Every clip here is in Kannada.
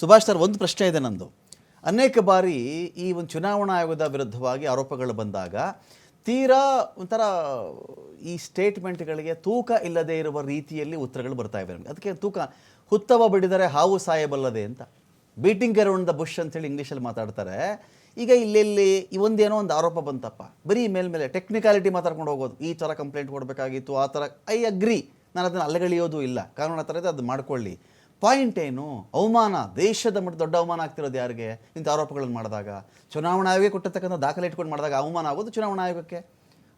ಸುಭಾಷ್ ಸರ್, ಒಂದು ಪ್ರಶ್ನೆ ಇದೆ ನಂದು. ಅನೇಕ ಬಾರಿ ಈ ಒಂದು ಚುನಾವಣಾ ಆಯೋಗದ ವಿರುದ್ಧವಾಗಿ ಆರೋಪಗಳು ಬಂದಾಗ ತೀರಾ ಒಂಥರ ಈ ಸ್ಟೇಟ್ಮೆಂಟ್ಗಳಿಗೆ ತೂಕ ಇಲ್ಲದೆ ಇರುವ ರೀತಿಯಲ್ಲಿ ಉತ್ತರಗಳು ಬರ್ತಾ ಇವೆ ಅದಕ್ಕೆ ತೂಕ, ಹುತ್ತವ ಬಿಡಿದರೆ ಹಾವು ಸಾಯಬಲ್ಲದೆ ಅಂತ. ಬೀಟಿಂಗ್ ಅರೌಂಡ್ ದ ಬುಷ್ ಅಂತೇಳಿ ಇಂಗ್ಲೀಷಲ್ಲಿ ಮಾತಾಡ್ತಾರೆ. ಈಗ ಇಲ್ಲೆಲ್ಲಿ ಒಂದೇನೋ ಒಂದು ಆರೋಪ ಬಂತಪ್ಪ. ಬರೀ ಮೇಲ್ಮೇಲೆ ಟೆಕ್ನಿಕಾಲಿಟಿ ಮಾತಾಡ್ಕೊಂಡು ಹೋಗೋದು. ಈ ಥರ ಕಂಪ್ಲೇಂಟ್ ಕೊಡಬೇಕಾಗಿತ್ತು, ಆ ಥರ ಐ ಅಗ್ರಿ ನಾನು ಅದನ್ನು ಅಲ್ಲಗಳಿಯೋದು ಇಲ್ಲ. ಕಾನೂನು ಆ ಥರ ಇದೆ ಅದು ಮಾಡ್ಕೊಳ್ಳಿ. ಪಾಯಿಂಟ್ ಏನು? ಅವಮಾನ ದೇಶದ ಮಟ್ಟ ದೊಡ್ಡ ಅವಮಾನ ಆಗ್ತಿರೋದು ಯಾರಿಗೆ? ಇಂಥ ಆರೋಪಗಳನ್ನು ಮಾಡಿದಾಗ. ಚುನಾವಣಾ ಆಯೋಗ ಕೊಟ್ಟಿರ್ತಕ್ಕಂಥ ದಾಖಲೆ ಇಟ್ಕೊಂಡು ಮಾಡಿದಾಗ ಅವಮಾನ ಆಗೋದು ಚುನಾವಣಾ ಆಯೋಗಕ್ಕೆ.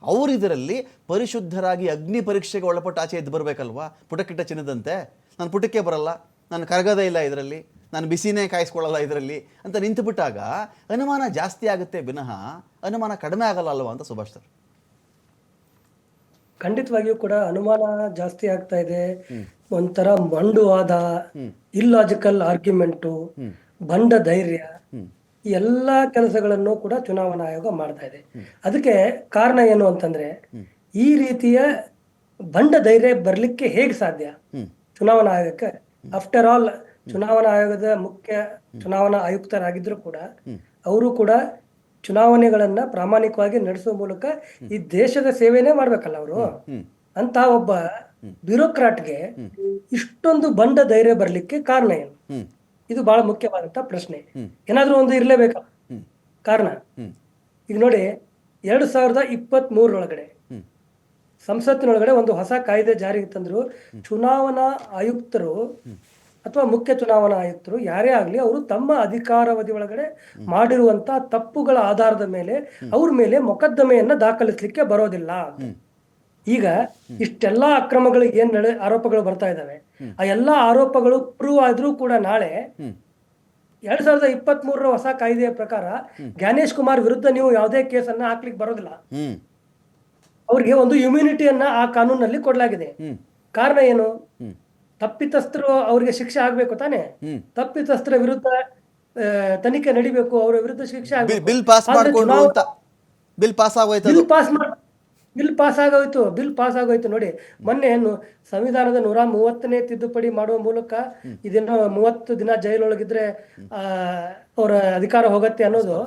ಅವರು ಇದರಲ್ಲಿ ಪರಿಶುದ್ಧರಾಗಿ ಅಗ್ನಿ ಪರೀಕ್ಷೆಗೆ ಒಳಪಟ್ಟು ಆಚೆ ಎದ್ದು ಬರಬೇಕಲ್ವಾ? ಪುಟಕ್ಕಿಟ್ಟ ಚಿನ್ನದಂತೆ. ನಾನು ಪುಟಕ್ಕೆ ಬರಲ್ಲ. ನಾನು ಕರಗದೇ ಇಲ್ಲ ಇದರಲ್ಲಿ. ನಾನು ಬಿಸಿನೇ ಕಾಯಿಸ್ಕೊಳ್ಳಲ್ಲ ಇದರಲ್ಲಿ ಅಂತ ನಿಂತುಬಿಟ್ಟಾಗ ಅನುಮಾನ ಜಾಸ್ತಿ ಆಗುತ್ತೆ ವಿನಃ ಅನುಮಾನ ಕಡಿಮೆ ಆಗಲ್ಲ ಅಲ್ವಾ ಅಂತ ಸುಭಾಷ್ ಸರ್? ಖಂಡಿತವಾಗಿಯೂ ಕೂಡ ಅನುಮಾನ ಜಾಸ್ತಿ ಆಗ್ತಾ ಇದೆ. ಒಂಥರ ಮಂಡುವಾದ ಇಲ್ಲಾಜಿಕಲ್ ಆರ್ಗ್ಯುಮೆಂಟು ಬಂಡ ಧೈರ್ಯ ಈ ಎಲ್ಲಾ ಕೆಲಸಗಳನ್ನು ಕೂಡ ಚುನಾವಣಾ ಆಯೋಗ ಮಾಡ್ತಾ ಇದೆ. ಅದಕ್ಕೆ ಕಾರಣ ಏನು ಅಂತಂದ್ರೆ ಈ ರೀತಿಯ ಬಂಡ ಧೈರ್ಯ ಬರಲಿಕ್ಕೆ ಹೇಗೆ ಸಾಧ್ಯ? ಚುನಾವಣಾ ಆಯೋಗಕ್ಕೆ? ಆಫ್ಟರ್ ಆಲ್ ಚುನಾವಣಾ ಆಯೋಗದ ಮುಖ್ಯ ಚುನಾವಣಾ ಆಯುಕ್ತರಾಗಿದ್ರು ಕೂಡ ಅವರು ಕೂಡ ಚುನಾವಣೆಗಳನ್ನ ಪ್ರಾಮಾಣಿಕವಾಗಿ ನಡೆಸುವ ಮೂಲಕ ಈ ದೇಶದ ಸೇವೆನೇ ಮಾಡ್ಬೇಕಲ್ಲ ಅವರು? ಅಂತ ಒಬ್ಬ ಬ್ಯೂರೋಕ್ರಾಟ್ಗೆ ಇಷ್ಟೊಂದು ಬಂಡ ಧೈರ್ಯ ಬರ್ಲಿಕ್ಕೆ ಕಾರಣ ಏನು? ಇದು ಬಹಳ ಮುಖ್ಯವಾದಂತಹ ಪ್ರಶ್ನೆ. ಏನಾದ್ರೂ ಒಂದು ಇರ್ಲೇಬೇಕಲ್ಲ ಕಾರಣ? ಈಗ ನೋಡಿ, ಎರಡ್ ಸಾವಿರದ ಇಪ್ಪತ್ತ್ ಮೂರರೊಳಗಡೆ ಸಂಸತ್ತಿನೊಳಗಡೆ ಒಂದು ಹೊಸ ಕಾಯ್ದೆ ಜಾರಿಗೆ ತಂದ್ರು. ಚುನಾವಣಾ ಆಯುಕ್ತರು ಅಥವಾ ಮುಖ್ಯ ಚುನಾವಣಾ ಆಯುಕ್ತರು, ಯಾರೇ ಆಗಲಿ ಅವರು ತಮ್ಮ ಅಧಿಕಾರಾವಧಿ ಒಳಗಡೆ ಮಾಡಿರುವಂತಹ ತಪ್ಪುಗಳ ಆಧಾರದ ಮೇಲೆ ಅವ್ರ ಮೇಲೆ ಮೊಕದ್ದಮೆಯನ್ನ ದಾಖಲಿಸಲಿಕ್ಕೆ ಬರೋದಿಲ್ಲ. ಈಗ ಇಷ್ಟೆಲ್ಲಾ ಅಕ್ರಮಗಳಿಗೆ ಏನ್ ನಡೆ ಆರೋಪಗಳು ಬರ್ತಾ ಇದಾವೆ ಆ ಎಲ್ಲಾ ಆರೋಪಗಳು ಪ್ರೂವ್ ಆದ್ರೂ ಕೂಡ ನಾಳೆ ಎರಡ್ ಸಾವಿರದ ಇಪ್ಪತ್ತ್ ಮೂರರ ಹೊಸ ಕಾಯ್ದೆಯ ಪ್ರಕಾರ ಜ್ಞಾನೇಶ್ ಕುಮಾರ್ ವಿರುದ್ಧ ನೀವು ಯಾವುದೇ ಕೇಸನ್ನ ಹಾಕ್ಲಿಕ್ಕೆ ಬರೋದಿಲ್ಲ. ಅವ್ರಿಗೆ ಒಂದು ಇಮ್ಯುನಿಟಿಯನ್ನ ಆ ಕಾನೂನಲ್ಲಿ ಕೊಡಲಾಗಿದೆ. ಕಾರಣ ಏನು? ತಪ್ಪಿತಸ್ಥರು ಅವ್ರಿಗೆ ಶಿಕ್ಷೆ ಆಗ್ಬೇಕು ತಾನೆ? ತಪ್ಪಿತಸ್ಥರ ವಿರುದ್ಧ ತನಿಖೆ ನಡಿಬೇಕು ಅವರ ವಿರುದ್ಧ ಶಿಕ್ಷೆ ಆಗ್ಬೇಕು. ಬಿಲ್ ಪಾಸ್ ಮಾಡಿಕೊಂಡು ಬಿಲ್ ಪಾಸ್ ಆಗೋಯ್ತು ಬಿಲ್ ಪಾಸ್ ಬಿಲ್ ಪಾಸ್ ಆಗೋಯ್ತು ಬಿಲ್ ಪಾಸ್ ಆಗೋಯ್ತು ನೋಡಿ. ಮೊನ್ನೆ ಏನು ಸಂವಿಧಾನದ ನೂರ ಮೂವತ್ತನೇ ತಿದ್ದುಪಡಿ ಮಾಡುವ ಮೂಲಕ ಇದನ್ನ ಮೂವತ್ತು ದಿನ ಜೈಲೊಳಗಿದ್ರೆ ಆ ಅವರ ಅಧಿಕಾರ ಹೋಗತ್ತೆ ಅನ್ನೋದು.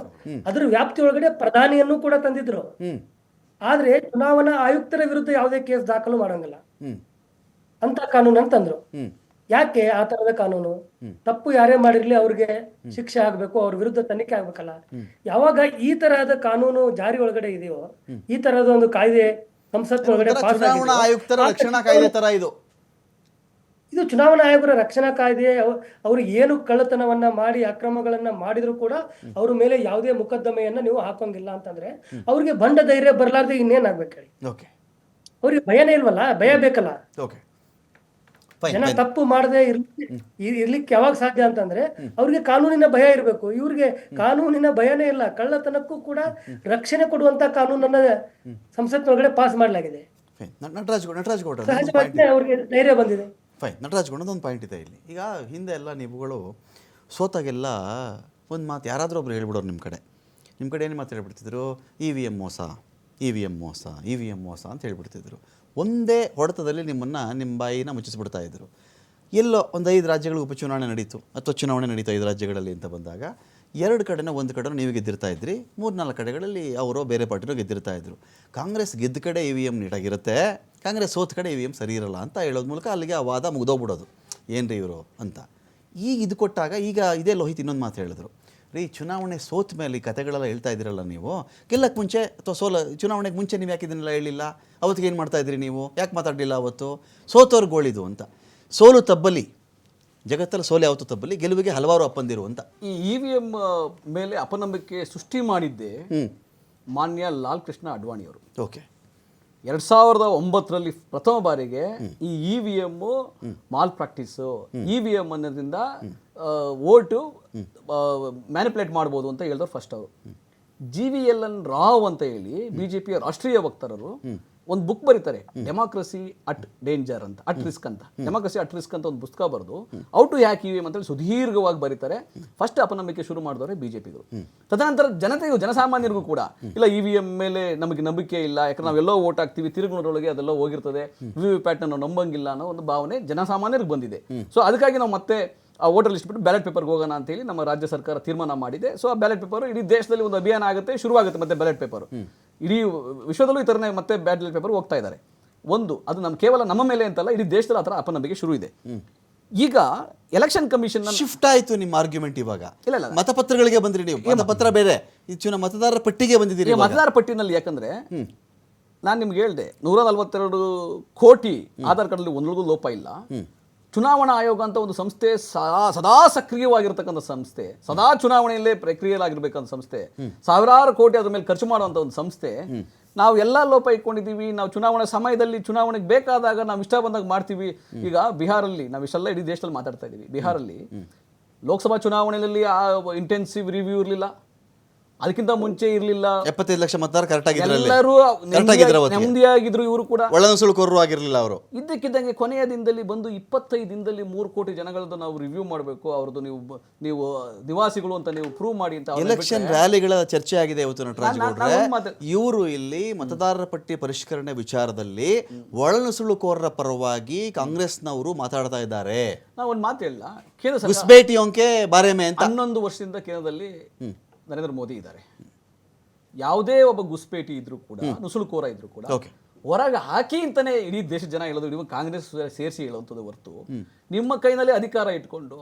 ಅದ್ರ ವ್ಯಾಪ್ತಿ ಒಳಗಡೆ ಪ್ರಧಾನಿಯನ್ನು ಕೂಡ ತಂದಿದ್ರು. ಆದ್ರೆ ಚುನಾವಣಾ ಆಯುಕ್ತರ ವಿರುದ್ಧ ಯಾವುದೇ ಕೇಸ್ ದಾಖಲು ಮಾಡಂಗಿಲ್ಲ. ಅಂತ ಕಾನೂನು ಅಂತಂದ್ರು ಹ್ಞೂ ಯಾಕೆ ಆ ತರದ ಕಾನೂನು? ತಪ್ಪು ಯಾರೇ ಮಾಡಿರ್ಲಿ ಅವ್ರಿಗೆ ಶಿಕ್ಷೆ ಆಗ್ಬೇಕು ಅವ್ರ ವಿರುದ್ಧ ತನಿಖೆ ಆಗ್ಬೇಕಲ್ಲ. ಯಾವಾಗ ಈ ತರಹದ ಕಾನೂನು ಜಾರಿ ಒಳಗಡೆ ಇದೆಯೋ ಈ ತರಹದ ಒಂದು ಕಾಯ್ದೆ ಸಂಸತ್ ಒಳಗಡೆ ಪಾಸ್ ಚುನಾವಣಾ ಆಯುಕ್ತರ ರಕ್ಷಣಾ ಕಾಯ್ದೆ ತರ ಇದು. ಇದು ಚುನಾವಣಾ ಆಯೋಗರ ರಕ್ಷಣಾ ಕಾಯ್ದೆ ಅವರು ಏನು ಕಳ್ಳತನವನ್ನ ಮಾಡಿ ಅಕ್ರಮಗಳನ್ನ ಮಾಡಿದ್ರು ಕೂಡ ಅವ್ರ ಮೇಲೆ ಯಾವುದೇ ಮುಕದ್ದಮೆಯನ್ನ ನೀವು ಹಾಕೋಂಗಿಲ್ಲ ಅಂತಂದ್ರೆ ಅವ್ರಿಗೆ ಬಂಡ ಧೈರ್ಯ ಬರ್ಲಾರ್ದೆ ಇನ್ನೇನಾಗ್ಬೇಕು ಹೇಳಿ. ಅವ್ರಿಗೆ ಭಯನೇ ಇಲ್ವಲ್ಲ? ಭಯ ಬೇಕಲ್ಲ? ಜನ ತಪ್ಪು ಮಾಡದೆ ಇರ್ಲಿಕ್ಕೆ ಯಾವಾಗ ಸಾಧ್ಯ ಅಂತಂದ್ರೆ ಅವ್ರಿಗೆ ಕಾನೂನಿನ ಭಯ ಇರಬೇಕು. ಇವ್ರಿಗೆ ಕಾನೂನಿನ ಭಯನೇ ಇಲ್ಲ. ಕಳ್ಳತನಕ್ಕೂ ಕೂಡ ರಕ್ಷಣೆ ಕೊಡುವಂತ ಕಾನೂನನ್ನ ಸಂಸತ್ತಿನೊಳಗಡೆ ಪಾಸ್ ಮಾಡಲಾಗಿದೆ. ನಟರಾಜ್ ಗೌಡ ನಟರಾಜ್ ಸಹಜವಾಗಿ ಅವ್ರಿಗೆ ಧೈರ್ಯ ಬಂದಿದೆ. ಫೈನ್ ನಟರಾಜ್ ಒಂದು ಪಾಯಿಂಟ್ ಇದೆ ಇಲ್ಲಿ. ಈಗ ಹಿಂದೆ ಎಲ್ಲ ನೀವುಗಳು ಸೋತಾಗೆಲ್ಲ ಒಂದು ಮಾತು ಯಾರಾದರೂ ಒಬ್ರು ಹೇಳ್ಬಿಡೋರು ನಿಮ್ಮ ಕಡೆ. ನಿಮ್ಮ ಕಡೆ ಏನು ಮಾತು ಹೇಳ್ಬಿಡ್ತಿದ್ರು? ಇ ವಿ ಎಂ ಮೋಸ. ಇ ವಿ ಎಂ ಮೋಸ ಇ ವಿ ಎಂ ಮೋಸ ಅಂತ ಹೇಳ್ಬಿಡ್ತಿದ್ರು. ಒಂದೇ ಹೊಡೆತದಲ್ಲಿ ನಿಮ್ಮನ್ನು ನಿಮ್ಮ ಬಾಯಿನ ಮುಚ್ಚಿಸ್ಬಿಡ್ತಾ ಇದ್ರು. ಎಲ್ಲೋ ಒಂದು ಐದು ರಾಜ್ಯಗಳು ಉಪಚುನಾವಣೆ ನಡೀತು. ಅಥವಾ ಚುನಾವಣೆ ನಡೀತು ಐದು ರಾಜ್ಯಗಳಲ್ಲಿ ಅಂತ ಬಂದಾಗ ಎರಡು ಕಡೆನ ಒಂದು ಕಡೆನೂ ನೀವು ಗೆದ್ದಿರ್ತಾ ಇದ್ರಿ. ಮೂರ್ನಾಲ್ಕು ಕಡೆಗಳಲ್ಲಿ ಅವರು ಬೇರೆ ಪಾರ್ಟಿನೂ ಗೆದ್ದಿರ್ತಾ ಇದ್ರು. ಕಾಂಗ್ರೆಸ್ ಗೆದ್ದ ಕಡೆ ಇ ವಿ ಎಂ ನೀಟಾಗಿರುತ್ತೆ ಕಾಂಗ್ರೆಸ್ ಸೋತ ಕಡೆ ಇ ವಿ ಎಂ ಸರಿ ಇರಲ್ಲ ಅಂತ ಹೇಳೋದ್ ಮೂಲಕ ಅಲ್ಲಿಗೆ ಆ ವಾದ ಮುಗ್ದೋಗ್ಬಿಡೋದು. ಏನ್ರಿ ಇವರು ಅಂತ. ಈಗ ಇದು ಕೊಟ್ಟಾಗ ಈಗ ಇದೇ ಲೋಹಿತ್ ಇನ್ನೊಂದು ಮಾತು ಹೇಳಿದ್ರು. ರೀ ಚುನಾವಣೆ ಸೋತ ಮೇಲೆ ಈ ಕತೆಗಳೆಲ್ಲ ಹೇಳ್ತಾ ಇದ್ದೀರಲ್ಲ ನೀವು? ಗೆಲ್ಲಕ್ಕೆ ಮುಂಚೆ ಅಥವಾ ಸೋಲ ಚುನಾವಣೆಗೆ ಮುಂಚೆ ನೀವು ಯಾಕೆ ಇದನ್ನೆಲ್ಲ ಹೇಳಿಲ್ಲ? ಅವತ್ತಿಗೆ ಏನು ಮಾಡ್ತಾ ಇದ್ರಿ ನೀವು? ಯಾಕೆ ಮಾತಾಡಲಿಲ್ಲ ಅವತ್ತು? ಸೋತವ್ರು ಗೋಳಿದು ಅಂತ. ಸೋಲು ತಬ್ಬಲಿ. ಜಗತ್ತಲ್ಲಿ ಸೋಲು ಯಾವತ್ತು ತಬ್ಬಲಿ ಗೆಲುವಿಗೆ ಹಲವಾರು ಅಪ್ಪಂದಿರು ಅಂತ. ಈ ಇ ವಿ ಎಂ ಮೇಲೆ ಅಪನಂಬಿಕೆ ಸೃಷ್ಟಿ ಮಾಡಿದ್ದೆ ಮಾನ್ಯ ಲಾಲ್ ಕೃಷ್ಣ ಅಡ್ವಾಣಿಯವರು ಓಕೆ. ಎರಡ್ ಸಾವಿರದ ಒಂಬತ್ತರಲ್ಲಿ ಪ್ರಥಮ ಬಾರಿಗೆ ಈ E V M malpractice. E V M ಅನ್ನೋದ್ರಿಂದ vote manipulate ಮಾಡ್ಬೋದು ಅಂತ ಹೇಳಿದವ್ರು ಫಸ್ಟ್ ಅವರು. G V L N Rao ಅಂತ ಹೇಳಿ ಬಿಜೆಪಿಯ ರಾಷ್ಟ್ರೀಯ ವಕ್ತಾರರು ಒಂದು ಬುಕ್ ಬರೀತಾರೆ ಡೆಮಾಕ್ರಸಿ ಅಟ್ ಡೇಂಜರ್ ಅಂತ ಅಟ್ ರಿಸ್ಕ್ ಅಂತ. ಡೆಮಾಕ್ರಸಿ ಅಟ್ ರಿಸ್ಕ್ ಅಂತ ಒಂದು ಪುಸ್ತಕ ಬರೆದು out to hack E V M ಅಂತೇಳಿ ಸುದೀರ್ಘವಾಗಿ ಬರೀತಾರೆ. ಫಸ್ಟ್ ಅಪನಂಬಿಕೆ ಶುರು ಮಾಡಿದವರೇ ಬಿಜೆಪಿಗಳು ತದನಂತರ ಜನತೆಗೂ, ಜನಸಾಮಾನ್ಯರಿಗೂ ಕೂಡ, ಇಲ್ಲ ಇ ವಿ ಎಂ ಮೇಲೆ ನಮಗೆ ನಂಬಿಕೆ ಇಲ್ಲ, ಯಾಕಂದ್ರೆ ನಾವೆಲ್ಲೋ ಓಟ್ ಹಾಕ್ತೀವಿ, ತಿರುಗುನೂರೊಳಗೆ ಅದೆಲ್ಲ ಹೋಗಿರ್ತದೆ ವಿ ವಿ ಪ್ಯಾಟ್ ನಂಬಂಗಿಲ್ಲ ಅನ್ನೋ ಒಂದು ಭಾವನೆ ಜನಸಾಮಾನ್ಯರಿಗೆ ಬಂದಿದೆ. ಸೊ ಅದಕ್ಕಾಗಿ ನಾವು ಮತ್ತೆ ಆ ವೋಟರ್ ಲಿಸ್ಟ್ ಬಿಟ್ಟು ಬ್ಯಾಲೆಟ್ ಪೇಪರ್ಗೆ ಹೋಗೋಣ ಅಂತ ಹೇಳಿ ನಮ್ಮ ರಾಜ್ಯ ಸರ್ಕಾರ ತೀರ್ಮಾನ ಮಾಡಿದೆ. ಸೊ ಆ ಬ್ಯಾಲೆಟ್ ಪೇಪರ್ ಇಡೀ ದೇಶದಲ್ಲಿ ಒಂದು ಅಭಿಯಾನ ಆಗುತ್ತೆ ಶುರುವಾಗುತ್ತೆ ಮತ್ತೆ ಬ್ಯಾಲೆಟ್ ಪೇಪರ್ ಇಡೀ ವಿಶ್ವದಲ್ಲೂ ಈ ಥರನೇ ಮತ್ತೆ ಬ್ಯಾಲೆಟ್ ಪೇಪರ್ ಹೋಗ್ತಾ ಇದ್ದಾರೆ ಒಂದು ಅದು ನಮ್ಮ ಕೇವಲ ನಮ್ಮ ಮೇಲೆ ಅಂತಲ್ಲ ಇಡೀ ದೇಶದಲ್ಲಿ ಆ ಥರ ಅಪನಂಬಿಕೆ ಶುರು ಇದೆ. ಈಗ ಎಲೆಕ್ಷನ್ ಕಮಿಷನ್ ಶಿಫ್ಟ್ ಆಯ್ತು ನಿಮ್ಮ ಆರ್ಗ್ಯುಮೆಂಟ್ ಇವಾಗ. ಇಲ್ಲ, ಇಲ್ಲ. ಮತಪತ್ರಗಳಿಗೆ ಬಂದ್ರಿ ನೀವು. ಮತಪತ್ರ ಬೇರೆ. ಹೆಚ್ಚಿನ ಚುನಾ ಮತದಾರರ ಪಟ್ಟಿಗೆ ಬಂದಿದ್ದೀರಿ ಮತದಾರ ಪಟ್ಟಿನಲ್ಲಿ ಯಾಕಂದ್ರೆ ನಾನು ನಿಮ್ಗೆ ಹೇಳಿದೆ ನೂರ ನಲವತ್ತೆರಡು ಕೋಟಿ ಆಧಾರ್ ಕಾರ್ಡಲ್ಲಿ ಒಂದೊಳಗೂ ಲೋಪ ಇಲ್ಲ. ಚುನಾವಣಾ ಆಯೋಗ ಅಂತ ಒಂದು ಸಂಸ್ಥೆ ಸದಾ ಸದಾ ಸಕ್ರಿಯವಾಗಿರ್ತಕ್ಕಂಥ ಸಂಸ್ಥೆ, ಸದಾ ಚುನಾವಣೆಯಲ್ಲೇ ಪ್ರಕ್ರಿಯೆಲಾಗಿರ್ಬೇಕಂತ ಸಂಸ್ಥೆ, ಸಾವಿರಾರು ಕೋಟಿ ಅದ್ರ ಮೇಲೆ ಖರ್ಚು ಮಾಡುವಂಥ ಒಂದು ಸಂಸ್ಥೆ. ನಾವು ಎಲ್ಲ ಲೋಪ ಇಟ್ಕೊಂಡಿದ್ದೀವಿ, ನಾವು ಚುನಾವಣೆ ಸಮಯದಲ್ಲಿ ಚುನಾವಣೆಗೆ ಬೇಕಾದಾಗ ನಾವು ಇಷ್ಟ ಬಂದಾಗ ಮಾಡ್ತೀವಿ. ಈಗ ಬಿಹಾರಲ್ಲಿ ನಾವು ಇಷ್ಟೆಲ್ಲ ಇಡೀ ದೇಶದಲ್ಲಿ ಮಾತಾಡ್ತಾ ಇದ್ದೀವಿ. ಬಿಹಾರಲ್ಲಿ ಲೋಕಸಭಾ ಚುನಾವಣೆಯಲ್ಲಿ ಆ ಇಂಟೆನ್ಸಿವ್ ರಿವ್ಯೂ ಇರಲಿಲ್ಲ. ಅದಕ್ಕಿಂತ ಮುಂಚೆ ಇರಲಿಲ್ಲ. ಎಪ್ಪತ್ತೈದು ಲಕ್ಷ ಮತದಾರ ಕರೆಕ್ಟ್ ಆಗಿದ್ರು ಎಲ್ಲರೂ ನೆಮ್ಮದಿಯಾಗಿದ್ರು ಇವರು ಕೂಡ. ಒಳನುಸುಳುಕೋರರು ಆಗಿರ್ಲಿಲ್ಲ ಅವರು. ಇದ್ದಕ್ಕಿದ್ದಂಗೆ ಕೊನೆಯ ದಿನದಲ್ಲಿ ಬಂದು ಇಪ್ಪತ್ತೈದು ದಿನದಲ್ಲಿ ಮೂರು ಕೋಟಿ ಜನಗಳದ್ದು ನಾವು ರಿವ್ಯೂ ಮಾಡಬೇಕು. ಅವ್ರದ್ದು ನೀವು ನೀವು ನಿವಾಸಿಗಳು ಅಂತ ನೀವು ಪ್ರೂವ್ ಮಾಡಿ ಅಂತ ಎಲೆಕ್ಷನ್ ರ್ಯಾಲಿಗಳ ಚರ್ಚೆ ಆಗಿದೆ ಇವತ್ತು ನಟರಾಜ್ ಇವರು ಇಲ್ಲಿ ಮತದಾರರ ಪಟ್ಟಿ ಪರಿಷ್ಕರಣೆ ವಿಚಾರದಲ್ಲಿ ಒಳನುಸುಳುಕೋರರ ಪರವಾಗಿ ಕಾಂಗ್ರೆಸ್ನವರು ಮಾತಾಡ್ತಾ ಇದ್ದಾರೆ. ನಾವು ಒಂದು ಮಾತು ಹೇಳ ಕೇಂದ್ರ ಬಾರೆಮೆ ಅಂತ. ಹನ್ನೊಂದು ವರ್ಷದಿಂದ ಕೇಂದ್ರದಲ್ಲಿ ನರೇಂದ್ರ ಮೋದಿ ಇದ್ದಾರೆ. ಯಾವುದೇ ಒಬ್ಬ ಗುಸ್ಪೇಟಿ ಇದ್ರು ಕೂಡ ನುಸುಳುಕೋರ ಇದ್ರು ಕೂಡ. ಹೊರಗೆ ಹಾಕಿ ಅಂತಾನೆ ಇಡೀ ದೇಶದ ಜನ ಹೇಳೋದು ಇಡೀ ಕಾಂಗ್ರೆಸ್ ಸೇರಿಸಿ ಹೇಳುವಂಥದ್ದು ಹೊರತು ನಿಮ್ಮ ಕೈನಲ್ಲಿ ಅಧಿಕಾರ ಇಟ್ಕೊಂಡು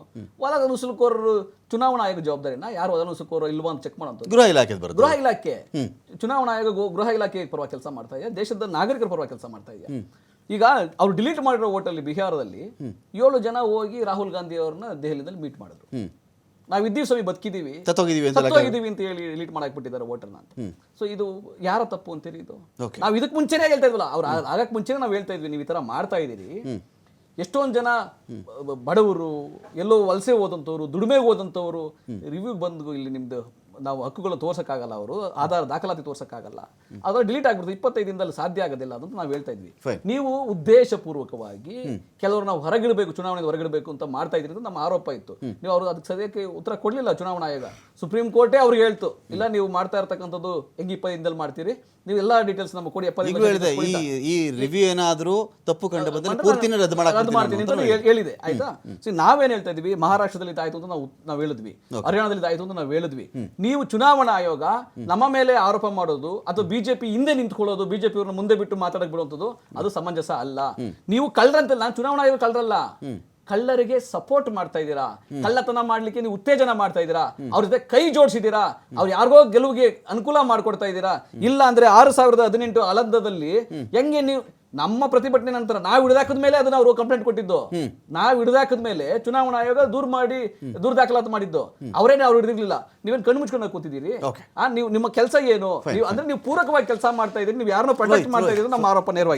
ಒಳಗ ನುಸುಳುಕೋರರು ಚುನಾವಣಾ ಆಯೋಗ ಜವಾಬ್ದಾರಿನ ಯಾರು ಒಳ ನುಸುಳುಕೋರ ಇಲ್ವಾ ಅಂತ ಚೆಕ್ ಮಾಡೋದು ಗೃಹ ಇಲಾಖೆ ಗೃಹ ಇಲಾಖೆ. ಚುನಾವಣಾ ಆಯೋಗ ಗೃಹ ಇಲಾಖೆ ಪರವಾಗಿ ಕೆಲಸ ಮಾಡ್ತಾ ಇದೆ ದೇಶದ ನಾಗರಿಕರ ಪರವಾಗಿ ಕೆಲಸ ಮಾಡ್ತಾ ಇದೆ ಈಗ ಅವ್ರು ಡಿಲೀಟ್ ಮಾಡಿರೋ ಓಟಲ್ಲಿ ಬಿಹಾರದಲ್ಲಿ ಏಳು ಜನ ಹೋಗಿ ರಾಹುಲ್ ಗಾಂಧಿ ಅವ್ರನ್ನ ದೆಹಲಿಯಲ್ಲಿ ಮೀಟ್ ಮಾಡಿದ್ರು. ನಾವು ಇದ್ದೀವಿ ಸ್ವಾಮಿ ಬದುಕಿದೀವಿ ಸತ್ತೋಗಿದೀವಿ ಅಂತ ಹೇಳಿ ಡಿಲೀಟ್ ಮಾಡಕ್ ಬಿಟ್ಟಿದ್ದಾರೆ ವೋಟರ್ನ ಅಂತ. ಸೊ ಇದು ಯಾರ ತಪ್ಪು ಅಂತೀರಿ ಇದು. ನಾವು ಇದಕ್ಕೆ ಮುಂಚೆನೇ ಹೇಳ್ತಾ ಇದ್ವಲ್ಲ ಅವ್ರು ಆಗಕ್ಕೆ ಆಗಕ್ ಮುಂಚೆನೇ ನಾವು ಹೇಳ್ತಾ ಇದ್ವಿ ನೀವು ಈ ತರ ಮಾಡ್ತಾ ಇದ್ದೀರಿ. ಎಷ್ಟೊಂದು ಜನ ಬಡವರು ಎಲ್ಲೋ ವಲಸೆ ಹೋದಂಥವ್ರು ದುಡಿಮೆಗೆ ಹೋದಂಥವ್ರು ರಿವ್ಯೂ ಬಂದು ಇಲ್ಲಿ ನಿಮ್ದು ನಾವು ಹಕ್ಕುಗಳನ್ನು ತೋರ್ಸಕ್ಕಾಗಲ್ಲ ಅವರು ಆಧಾರ ದಾಖಲಾತಿ ತೋರ್ಸಕ್ಕಾಗಲ್ಲ. ಅದರ ಡಿಲೀಟ್ ಆಗ್ಬಿಡ್ತು ಇಪ್ಪತ್ತೈದು ದಿನದಲ್ಲಿ ಸಾಧ್ಯ ಆಗೋದಿಲ್ಲ ಅಂತ ನಾವು ಹೇಳ್ತಾ ಇದ್ವಿ. ನೀವು ಉದ್ದೇಶಪೂರ್ವಕವಾಗಿ ಕೆಲವರು ನಾವು ಹೊರಗಿಡಬೇಕು ಚುನಾವಣೆ ಹೊರಗಿಡಬೇಕು ಅಂತ ಮಾಡ್ತಾ ಇದ್ರಿ ಅಂತ ನಮ್ಮ ಆರೋಪ ಇತ್ತು. ನೀವು ಅವರು ಅದಕ್ಕೆ ಸದ್ಯಕ್ಕೆ ಉತ್ತರ ಕೊಡ್ಲಿಲ್ಲ ಚುನಾವಣಾ ಆಯೋಗ. ಸುಪ್ರೀಂ ಕೋರ್ಟೇ ಅವ್ರಿಗೆ ಹೇಳ್ತು ಇಲ್ಲ ನೀವು ಮಾಡ್ತಾ ಇರ್ತಕ್ಕಂಥದ್ದು ಹೆಂಗ್ ದಿನದಲ್ಲಿ ಮಾಡ್ತೀರಿ? ನೀವು ಎಲ್ಲಾ ಡೀಟೇಲ್ಸ್ ನಮ್ಗೆ ಕೊಡಿ ಎಪ್ಪತ್ತೈದು ಹೇಳಿದೆ ಈ ಈ ರಿವ್ಯೂ ಏನಾದರೂ ತಪ್ಪು ಕಂಡು ಬಂದರೆ ಪೂರ್ತಿನೇ ರದ್ದು ರದ್ದು ಮಾಡ್ತೀನಿ ಅಂತ ಹೇಳಿದೆ ಆಯ್ತಾ? ಸೊ ನಾವೇನು ಹೇಳ್ತಾ ಇದ್ವಿ ಮಹಾರಾಷ್ಟ್ರದಲ್ಲಿ ಇದಾಯ್ತು ಅಂತ ನಾವು ನಾವು ಹೇಳಿದ್ವಿ. ಹರಿಯಾಣದಲ್ಲಿ ಇದಾಯ್ತು ಅಂತ ನಾವು ಹೇಳಿದ್ವಿ. ನೀವು ಚುನಾವಣಾ ಆಯೋಗ ನಮ್ಮ ಮೇಲೆ ಆರೋಪ ಮಾಡೋದು ಅಥವಾ ಬಿಜೆಪಿ ಹಿಂದೆ ನಿಂತ್ಕೊಳ್ಳೋದು ಬಿಜೆಪಿ ಅವ್ರನ್ನ ಮುಂದೆ ಬಿಟ್ಟು ಮಾತಾಡಕ್ ಬಿಡುವಂಥದ್ದು ಅದು ಸಮಂಜಸ ಅಲ್ಲ. ನೀವು ಕಳ್ಳರಂತ ನಾನು ಚುನಾವಣಾ ಆಯೋಗ ಕಳ್ಳರಲ್ಲ ಕಳ್ಳರಿಗೆ ಸಪೋರ್ಟ್ ಮಾಡ್ತಾ ಇದ್ದೀರಾ? ಕಳ್ಳತನ ಮಾಡ್ಲಿಕ್ಕೆ ನೀವು ಉತ್ತೇಜನ ಮಾಡ್ತಾ ಇದ್ದೀರಾ? ಅವ್ರ ಜೊತೆ ಕೈ ಜೋಡಿಸಿದ್ದೀರಾ? ಅವ್ರು ಯಾರಿಗೋ ಗೆಲುವಿಗೆ ಅನುಕೂಲ ಮಾಡ್ಕೊಡ್ತಾ ಇದ್ದೀರಾ? ಇಲ್ಲ ಅಂದ್ರೆ ಆರು ಸಾವಿರದ ಹದಿನೆಂಟು ಅಲದ್ದದಲ್ಲಿ ಹೆಂಗೆ ನೀವು ನಮ್ಮ ಪ್ರತಿಭಟನೆ ನಂತರ ನಾವು ಹಿಡಿದಾಕದ ಮೇಲೆ ಅದನ್ನ ಅವರು ಕಂಪ್ಲೇಂಟ್ ಕೊಟ್ಟಿದ್ದು. ನಾವು ಹಿಡಿದಾಕದ ಮೇಲೆ ಚುನಾವಣಾ ಆಯೋಗ ದೂರ ಮಾಡಿ ದೂರ ದಾಖಲಾತಿ ಮಾಡಿದ್ದು. ಅವರೇನೆ ಅವ್ರು ಹಿಡಿದಿರ್ಲಿಲ್ಲ. ನೀವೇನು ಕಣ್ಣು ಮುಚ್ಕೊಂಡು ಕೂತಿದ್ದೀರಿ? ಆ, ನೀವು ನಿಮ್ಮ ಕೆಲಸ ಏನು? ನೀವು ಅಂದ್ರೆ ನೀವು ಪೂರಕವಾಗಿ ಕೆಲಸ ಮಾಡ್ತಾ ಇದ್ದೀರಿ ನೀವು ಯಾರನ್ನೋ ಪ್ರೊಟೆಕ್ಟ್ ಮಾಡ್ತಾ ಇದ್ದೀರಿ ನಮ್ಮ ಆರೋಪ ನೇರವಾಗಿ.